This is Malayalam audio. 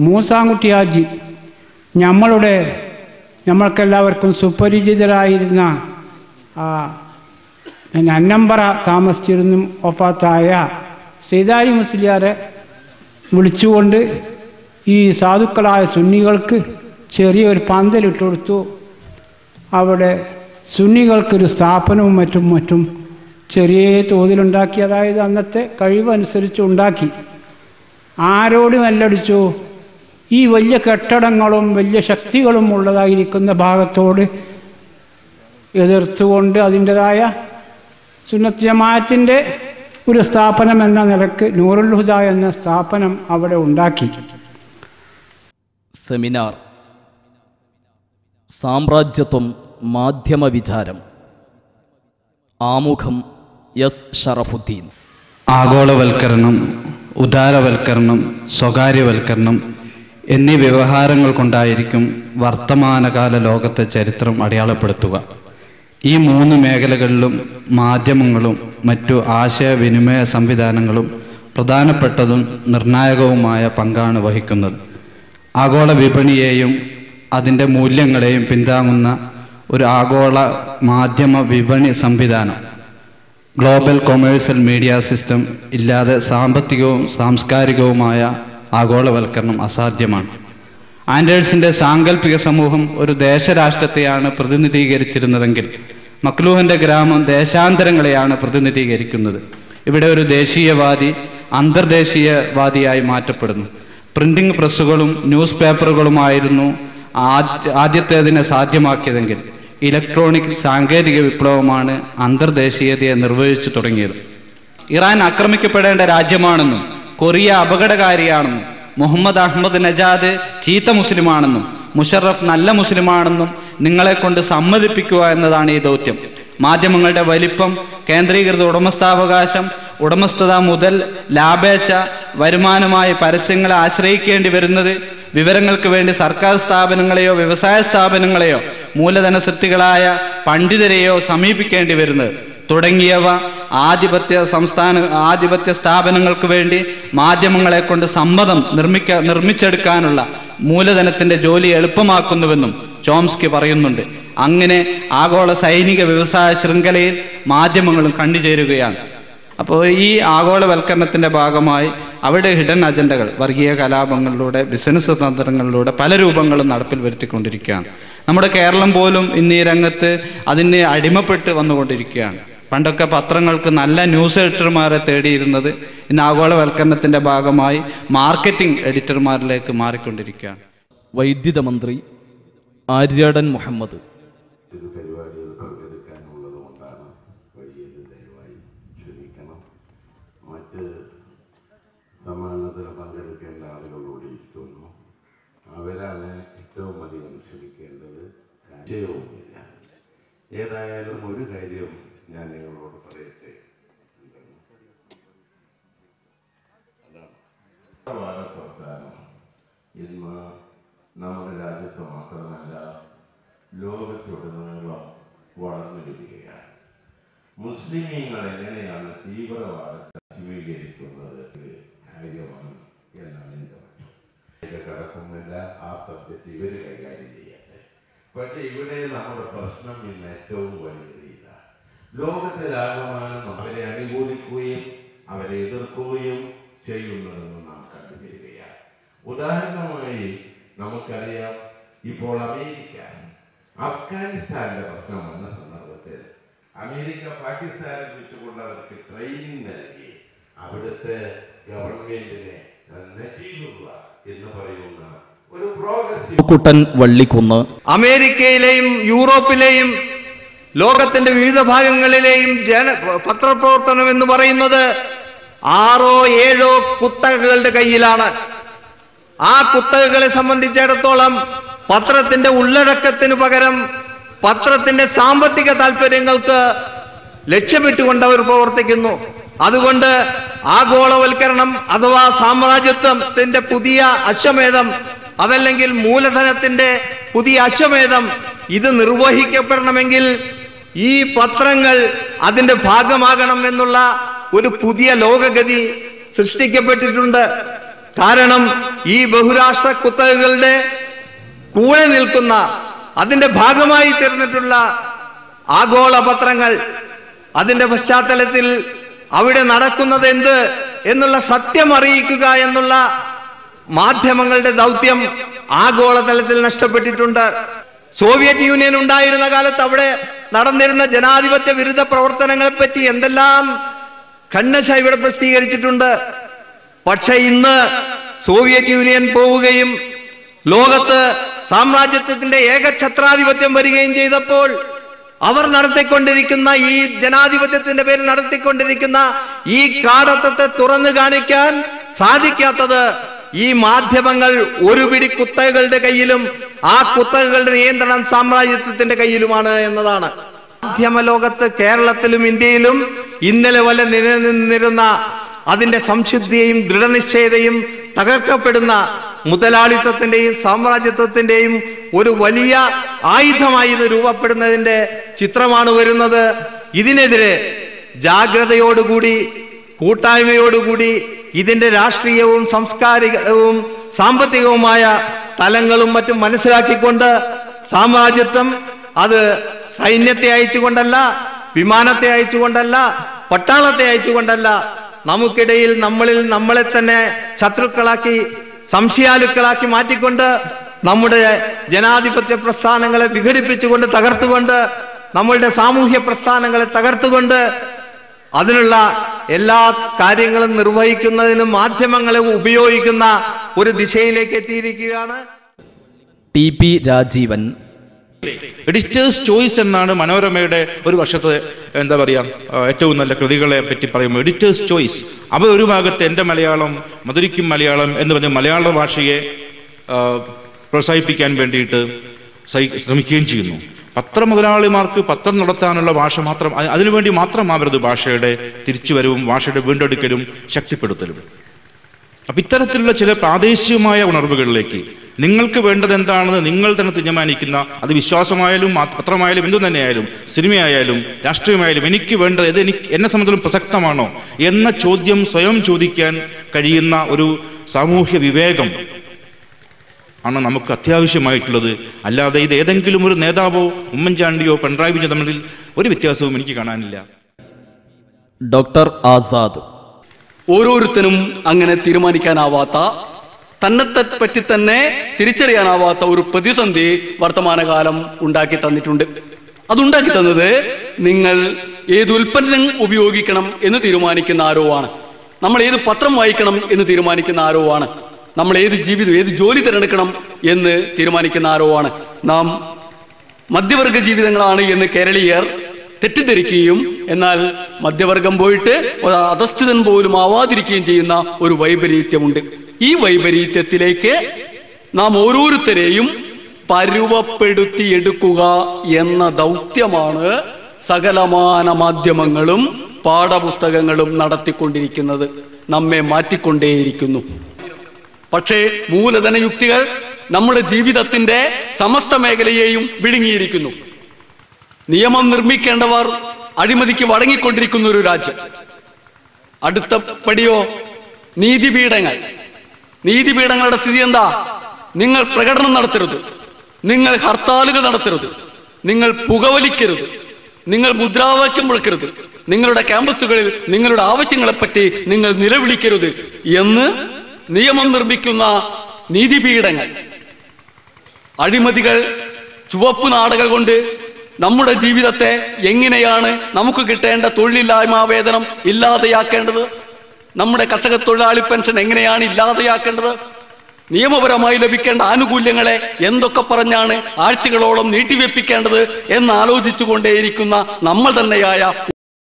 മൂസാൻകുട്ടി ഹാജി നമ്മളുടെ നമ്മൾക്കെല്ലാവർക്കും സുപരിചിതരായിരുന്ന അന്നമ്പറ താമസിച്ചിരുന്നു ഒപ്പാത്തായ സീതാരി മുസ്ലിയാരെ വിളിച്ചുകൊണ്ട് ഈ സാധുക്കളായ സുന്നികൾക്ക് ചെറിയൊരു പന്തലിട്ട് കൊടുത്തു അവിടെ സുന്നികൾക്കൊരു സ്ഥാപനവും മറ്റും മറ്റും ചെറിയ തോതിലുണ്ടാക്കി അതായത് അന്നത്തെ കഴിവനുസരിച്ച് ഉണ്ടാക്കി ആരോട് മല്ലടിച്ചു ഈ വലിയ കെട്ടിടങ്ങളും വലിയ ശക്തികളും ഉള്ളതായിരിക്കുന്ന ഭാഗത്തോട് എതിർത്തുകൊണ്ട് അതിന്റെതായ സുന്നത്ത് ജമാഅത്തിന്റെ ഒരു സ്ഥാപനം എന്ന നിലയ്ക്ക് നൂറുൽ ഹുദ എന്ന സ്ഥാപനം അവിടെ ഉണ്ടാക്കി. സെമിനാർ. സാമ്രാജ്യത്വം മാധ്യമ വിചാരം. ആമുഖം എസ് ഷറഫുദ്ദീൻ. ആഗോളവൽക്കരണം. ഉദാരവൽക്കരണം സ്വകാര്യവൽക്കരണം എന്നീ വ്യവഹാരങ്ങൾ കൊണ്ടായിരിക്കും വർത്തമാനകാല ലോകത്തെ ചരിത്രം അടയാളപ്പെടുത്തുക. ഈ മൂന്ന് മേഖലകളിലും മാധ്യമങ്ങളും മറ്റു ആശയവിനിമയ സംവിധാനങ്ങളും പ്രധാനപ്പെട്ടതും നിർണായകവുമായ പങ്കാണ് വഹിക്കുന്നത്. ആഗോള വിപണിയെയും അതിന്റെ മൂല്യങ്ങളെയും പിന്താങ്ങുന്ന ഒരു ആഗോള മാധ്യമ വിപണി സംവിധാനം. ഗ്ലോബൽ കൊമേഴ്സ്യൽ മീഡിയ സിസ്റ്റം ഇല്ലാതെ സാമ്പത്തികവും സാംസ്കാരികവുമായ ആഗോളവൽക്കരണം അസാധ്യമാണ്. ആൻഡേഴ്സിന്റെ സാങ്കല്പിക സമൂഹം ഒരു ദേശരാഷ്ട്രത്തെയാണ് പ്രതിനിധീകരിച്ചിരുന്നതെങ്കിൽ മക്ലൂഹന്റെ ഗ്രാമം ദേശാന്തരങ്ങളെയാണ് പ്രതിനിധീകരിക്കുന്നത്. ഇവിടെ ഒരു ദേശീയവാദി അന്തർദേശീയവാദിയായി മാറ്റപ്പെടുന്നു. പ്രിന്റിംഗ് പ്രസ്സുകളും ന്യൂസ് പേപ്പറുകളുമായിരുന്നു ആദ്യ- ആദ്യത്തേതിനെ സാധ്യമാക്കിയതെങ്കിൽ ഇലക്ട്രോണിക് സാങ്കേതിക വിപ്ലവമാണ് അന്തർദേശീയതയെ നിർവഹിച്ചു തുടങ്ങിയത്. ഇറാൻ ആക്രമിക്കപ്പെടേണ്ട രാജ്യമാണെന്നും കൊറിയ അപകടകാരിയാണെന്നും മുഹമ്മദ് അഹമ്മദ് നജാദ് ചീത്ത മുസ്ലിമാണെന്നും മുഷറഫ് നല്ല മുസ്ലിമാണെന്നും നിങ്ങളെ കൊണ്ട് സമ്മതിപ്പിക്കുക എന്നതാണ് ഈ ദൗത്യം. മാധ്യമങ്ങളുടെ വലിപ്പം കേന്ദ്രീകൃത ഉടമസ്ഥാവകാശം ഉടമസ്ഥത മുതൽ ലാഭേച്ഛ വരുമാനമായി പരസ്യങ്ങളെ ആശ്രയിക്കേണ്ടി വരുന്നത് വിവരങ്ങൾക്ക് വേണ്ടി സർക്കാർ സ്ഥാപനങ്ങളെയോ വ്യവസായ സ്ഥാപനങ്ങളെയോ മൂലധന സൃഷ്ടികളായ പണ്ഡിതരെയോ സമീപിക്കേണ്ടി വരുന്നത്. തുടങ്ങിയവ ആധിപത്യ സംസ്ഥാന ആധിപത്യ സ്ഥാപനങ്ങൾക്ക് വേണ്ടി മാധ്യമങ്ങളെ കൊണ്ട് സമ്മതം നിർമ്മിക്ക നിർമ്മിച്ചെടുക്കാനുള്ള മൂലധനത്തിന്റെ ജോലി എളുപ്പമാക്കുന്നുവെന്നും ചോംസ്കി പറയുന്നുണ്ട്. അങ്ങനെ ആഗോള സൈനിക വ്യവസായ ശൃംഖലയിൽ മാധ്യമങ്ങളും കണ്ടുചേരുകയാണ്. അപ്പോൾ ഈ ആഗോളവൽക്കരണത്തിന്റെ ഭാഗമായി അവിടെ ഹിഡൻ അജണ്ടകൾ വർഗീയ കലാപങ്ങളിലൂടെ ബിസിനസ് തന്ത്രങ്ങളിലൂടെ പല രൂപങ്ങളും നടപ്പിൽ വരുത്തിക്കൊണ്ടിരിക്കുകയാണ്. നമ്മുടെ കേരളം പോലും ഇന്ന് ഈ രംഗത്ത് അതിന് അടിമപ്പെട്ട് വന്നുകൊണ്ടിരിക്കുകയാണ്. പണ്ടൊക്കെ പത്രങ്ങൾക്ക് നല്ല ന്യൂസ് എഡിറ്റർമാരെ തേടിയിരുന്നത് ഇന്ന് ആഗോളവൽക്കരണത്തിന്റെ ഭാഗമായി മാർക്കറ്റിംഗ് എഡിറ്റർമാരിലേക്ക് മാറിക്കൊണ്ടിരിക്കുകയാണ്. വൈദ്യുത മന്ത്രി ആര്യാടൻ മുഹമ്മദ്. കാര്യം ഞാൻ നിങ്ങളോട് പറയട്ടെ. ഇന്ന് നമ്മുടെ രാജ്യത്ത് മാത്രമല്ല ലോകത്തുടനീളം വളർന്നു വരികയാണ്. മുസ്ലിമീങ്ങൾ എങ്ങനെയാണ് തീവ്രവാദത്തെ അഭിമുഖീകരിക്കുന്നത്? കാര്യമാണ് എന്നാണ് എന്റെ പക്ഷം കടക്കുന്നില്ല. ആ സബ്ജക്റ്റ് ഇവർ കൈകാര്യം ചെയ്യട്ടെ. പക്ഷെ ഇവിടെ നമ്മുടെ പ്രശ്നം ഇന്ന് ഏറ്റവും വലിയ ഇതാണ് ലോകത്തിലാകമാനം അവരെ അനുകൂലിക്കുകയും അവരെ എതിർക്കുകയും ചെയ്യുന്നതെന്ന് നാം കണ്ടുവരികയാണ്. ഉദാഹരണമായി നമുക്കറിയാം ഇപ്പോൾ അമേരിക്ക അഫ്ഗാനിസ്ഥാന്റെ പ്രശ്നം വന്ന സന്ദർഭത്തിൽ അമേരിക്ക പാകിസ്ഥാനെ വെച്ചുകൊണ്ട് അവർക്ക് ട്രെയിനിങ് നൽകി. അവിടുത്തെ ഗവൺമെന്റിനെ നജീബുള്ള എന്ന് പറയുന്ന ഒരു പ്രോഗ്രസീവ് കുട്ടൻ വള്ളിക്കുന്ന്. അമേരിക്കയിലെയും യൂറോപ്പിലെയും ലോകത്തിന്റെ വിവിധ ഭാഗങ്ങളിലെയും ജന പത്രപ്രവർത്തനം എന്ന് പറയുന്നത് ആറോ ഏഴോ കുത്തകകളുടെ കയ്യിലാണ്. ആ കുത്തകകളെ സംബന്ധിച്ചിടത്തോളം പത്രത്തിന്റെ ഉള്ളടക്കത്തിന് പകരം പത്രത്തിന്റെ സാമ്പത്തിക താൽപര്യങ്ങൾക്ക് ലക്ഷ്യമിട്ടുകൊണ്ട് അവർ പ്രവർത്തിക്കുന്നു. അതുകൊണ്ട് ആഗോളവൽക്കരണം അഥവാ സാമ്രാജ്യത്വത്തിന്റെ പുതിയ അശ്വമേധം അതല്ലെങ്കിൽ മൂലധനത്തിന്റെ പുതിയ അശ്വമേധം ഇത് നിർവഹിക്കപ്പെടണമെങ്കിൽ ഈ പത്രങ്ങൾ അതിന്റെ ഭാഗമാകണം എന്നുള്ള ഒരു പുതിയ ലോകഗതി സൃഷ്ടിക്കപ്പെട്ടിട്ടുണ്ട്. കാരണം ഈ ബഹുരാഷ്ട്ര കുത്തകകളുടെ കൂടെ നിൽക്കുന്ന അതിന്റെ ഭാഗമായി തീർന്നിട്ടുള്ള ആഗോള പത്രങ്ങൾ അതിന്റെ പശ്ചാത്തലത്തിൽ അവിടെ നടക്കുന്നത് എന്ത് എന്നുള്ള സത്യം അറിയിക്കുക എന്നുള്ള മാധ്യമങ്ങളുടെ ദൗത്യം ആഗോളതലത്തിൽ നഷ്ടപ്പെട്ടിട്ടുണ്ട്. സോവിയറ്റ് യൂണിയൻ ഉണ്ടായിരുന്ന കാലത്ത് അവിടെ നടന്നിരുന്ന ജനാധിപത്യ വിരുദ്ധ പ്രവർത്തനങ്ങളെപ്പറ്റി എന്തെല്ലാം ഖന്നശ ഇവിടെ പ്രസിദ്ധീകരിച്ചിട്ടുണ്ട്. പക്ഷെ ഇന്ന് സോവിയറ്റ് യൂണിയൻ പോവുകയും ലോകത്ത് സാമ്രാജ്യത്വത്തിന്റെ ഏകഛത്രാധിപത്യം വരികയും ചെയ്തപ്പോൾ അവർ നടത്തിക്കൊണ്ടിരിക്കുന്ന ഈ ജനാധിപത്യത്തിന്റെ പേരിൽ നടത്തിക്കൊണ്ടിരിക്കുന്ന ഈ കാടത്തത്തെ തുറന്നു കാണിക്കാൻ സാധിക്കാത്തത് ഈ മാധ്യമങ്ങൾ ഒരു പിടി കുത്തകകളുടെ കയ്യിലും ആ കുത്തകകളുടെ നിയന്ത്രണം സാമ്രാജ്യത്വത്തിന്റെ കയ്യിലുമാണ് എന്നതാണ്. മാധ്യമ ലോകത്ത് കേരളത്തിലും ഇന്ത്യയിലും ഇന്നലെ വല്ല നിലനിന്നിരുന്ന അതിന്റെ സംശുദ്ധിയെയും ദൃഢനിശ്ചയതയും തകർക്കപ്പെടുന്ന മുതലാളിത്തത്തിന്റെയും സാമ്രാജ്യത്വത്തിന്റെയും ഒരു വലിയ ആയുധമായി ഇത് രൂപപ്പെടുന്നതിന്റെ ചിത്രമാണ് വരുന്നത്. ഇതിനെതിരെ ജാഗ്രതയോടുകൂടി കൂട്ടായ്മയോടുകൂടി ഇതിന്റെ രാഷ്ട്രീയവും സാംസ്കാരികവും സാമ്പത്തികവുമായ തലങ്ങളും മറ്റും മനസ്സിലാക്കിക്കൊണ്ട് സാമ്രാജ്യത്വം അത് സൈന്യത്തെ അയച്ചുകൊണ്ടല്ല വിമാനത്തെ അയച്ചുകൊണ്ടല്ല പട്ടാളത്തെ അയച്ചുകൊണ്ടല്ല നമുക്കിടയിൽ നമ്മളിൽ നമ്മളെ തന്നെ ശത്രുക്കളാക്കി സംശയാലുക്കളാക്കി മാറ്റിക്കൊണ്ട് നമ്മുടെ ജനാധിപത്യ പ്രസ്ഥാനങ്ങളെ വിഘടിപ്പിച്ചുകൊണ്ട് തകർത്തുകൊണ്ട് നമ്മളുടെ സാമൂഹ്യ പ്രസ്ഥാനങ്ങളെ തകർത്തുകൊണ്ട് അതിനുള്ള എല്ലാ കാര്യങ്ങളും നിർവഹിക്കുന്നതിനും മാധ്യമങ്ങളെ ഉപയോഗിക്കുന്ന ഒരു ദിശയിലേക്ക് എത്തിയിരിക്കുകയാണ്. T P Rajeevan. Editor's choice എന്നാണ് മനോരമയുടെ ഒരു വർഷത്തെ എന്താ പറയാ ഏറ്റവും നല്ല കൃതികളെ പറ്റി പറയുമ്പോൾ എഡിറ്റേഴ്സ് ചോയ്സ് അവ ഒരു ഭാഗത്ത് എന്റെ മലയാളം മധുരിക്കും മലയാളം എന്ന് പറഞ്ഞ മലയാള ഭാഷയെ പ്രോത്സാഹിപ്പിക്കാൻ വേണ്ടിയിട്ട് സഹി- ശ്രമിക്കുകയും ചെയ്യുന്നു. പത്രമുതലാളിമാർക്ക് പത്രം നടത്താനുള്ള ഭാഷ മാത്രം അതിനുവേണ്ടി അതിനുവേണ്ടി മാത്രമാവരുത് ഭാഷയുടെ തിരിച്ചുവരവും ഭാഷയുടെ വീണ്ടെടുക്കലും ശക്തിപ്പെടുത്തലും. അപ്പൊ ഇത്തരത്തിലുള്ള ചില പ്രാദേശികമായ ഉണർവുകളിലേക്ക് നിങ്ങൾക്ക് വേണ്ടത് എന്താണെന്ന് നിങ്ങൾ തന്നെ തീരുമാനിക്കുന്ന അത് വിശ്വാസമായാലും പത്രമായാലും എന്തു തന്നെയായാലും സിനിമയായാലും രാഷ്ട്രീയമായാലും എനിക്ക് വേണ്ടത് ഇത് എനിക്ക് എന്നെ സംബന്ധിച്ചും പ്രസക്തമാണോ എന്ന ചോദ്യം സ്വയം ചോദിക്കാൻ കഴിയുന്ന ഒരു സാമൂഹ്യ വിവേകം ആണ് നമുക്ക് അത്യാവശ്യമായിട്ടുള്ളത്. അല്ലാതെ ഇത് ഏതെങ്കിലും ഒരു നേതാവോ ഉമ്മൻചാണ്ടിയോ പിണറായി വിജയൻ തമ്മിൽ ഒരു വ്യത്യാസവും എനിക്ക് കാണാനില്ല. ഡോക്ടർ ആസാദ്. ഓരോരുത്തരും അങ്ങനെ തീരുമാനിക്കാനാവാത്ത തന്നെത്തെ പറ്റി തന്നെ തിരിച്ചറിയാനാവാത്ത ഒരു പ്രതിസന്ധി വർത്തമാനകാലം ഉണ്ടാക്കി തന്നിട്ടുണ്ട്. അതുണ്ടാക്കി തന്നത് നിങ്ങൾ ഏത് ഉൽപ്പന്നം ഉപയോഗിക്കണം എന്ന് തീരുമാനിക്കുന്ന ആരോ ആണ്. നമ്മൾ ഏത് പത്രം വായിക്കണം എന്ന് തീരുമാനിക്കുന്ന ആരോ ആണ്. നമ്മൾ ഏത് ജീവിതം ഏത് ജോലി തിരഞ്ഞെടുക്കണം എന്ന് തീരുമാനിക്കുന്ന ആരോ ആണ് നാം മധ്യവർഗ ജീവിതങ്ങളാണ് എന്ന് കേരളീയർ തെറ്റിദ്ധരിക്കുകയും എന്നാൽ മധ്യവർഗം പോയിട്ട് ഒരു അധസ്ഥിതൻ പോലും ആവാതിരിക്കുകയും ചെയ്യുന്ന ഒരു വൈപരീത്യമുണ്ട്. ഈ വൈപരീത്യത്തിലേക്ക് നാം ഓരോരുത്തരെയും പരുവപ്പെടുത്തിയെടുക്കുക എന്ന ദൗത്യമാണ് സകലമാന മാധ്യമങ്ങളും പാഠപുസ്തകങ്ങളും നടത്തിക്കൊണ്ടിരിക്കുന്നത്. നമ്മെ മാറ്റിക്കൊണ്ടേയിരിക്കുന്നു. പക്ഷേ മൂലധന യുക്തികൾ നമ്മുടെ ജീവിതത്തിന്റെ സമസ്ത മേഖലയെയും വിഴുങ്ങിയിരിക്കുന്നു. നിയമം നിർമ്മിക്കേണ്ടവർ അഴിമതിക്ക് വഴങ്ങിക്കൊണ്ടിരിക്കുന്ന ഒരു രാജ്യം. അടുത്ത പടിയോ നീതിപീഠങ്ങൾ. നീതിപീഠങ്ങളുടെ സ്ഥിതി എന്താ? നിങ്ങൾ പ്രകടനം നടത്തരുത്. നിങ്ങൾ ഹർത്താലുകൾ നടത്തരുത്. നിങ്ങൾ പുകവലിക്കരുത്. നിങ്ങൾ മുദ്രാവാക്യം മുഴക്കരുത് നിങ്ങളുടെ ക്യാമ്പസുകളിൽ നിങ്ങളുടെ ആവശ്യങ്ങളെപ്പറ്റി നിങ്ങൾ നിലവിളിക്കരുത് എന്ന് നിയമം നിർമ്മിക്കുന്ന നീതിപീഠങ്ങൾ. അഴിമതികൾ ചുവപ്പ് നാടകൾ കൊണ്ട് നമ്മുടെ ജീവിതത്തെ എങ്ങനെയാണ് നമുക്ക് കിട്ടേണ്ട തൊഴിലില്ലായ്മ വേതനം ഇല്ലാതെയാക്കേണ്ടത്? നമ്മുടെ കർഷക തൊഴിലാളി പെൻഷൻ എങ്ങനെയാണ് ഇല്ലാതെയാക്കേണ്ടത്? നിയമപരമായി ലഭിക്കേണ്ട ആനുകൂല്യങ്ങളെ എന്തൊക്കെ പറഞ്ഞാണ് ആഴ്ചകളോളം നീട്ടിവെപ്പിക്കേണ്ടത് എന്നാലോചിച്ചുകൊണ്ടേയിരിക്കുന്ന നമ്മൾ തന്നെയായ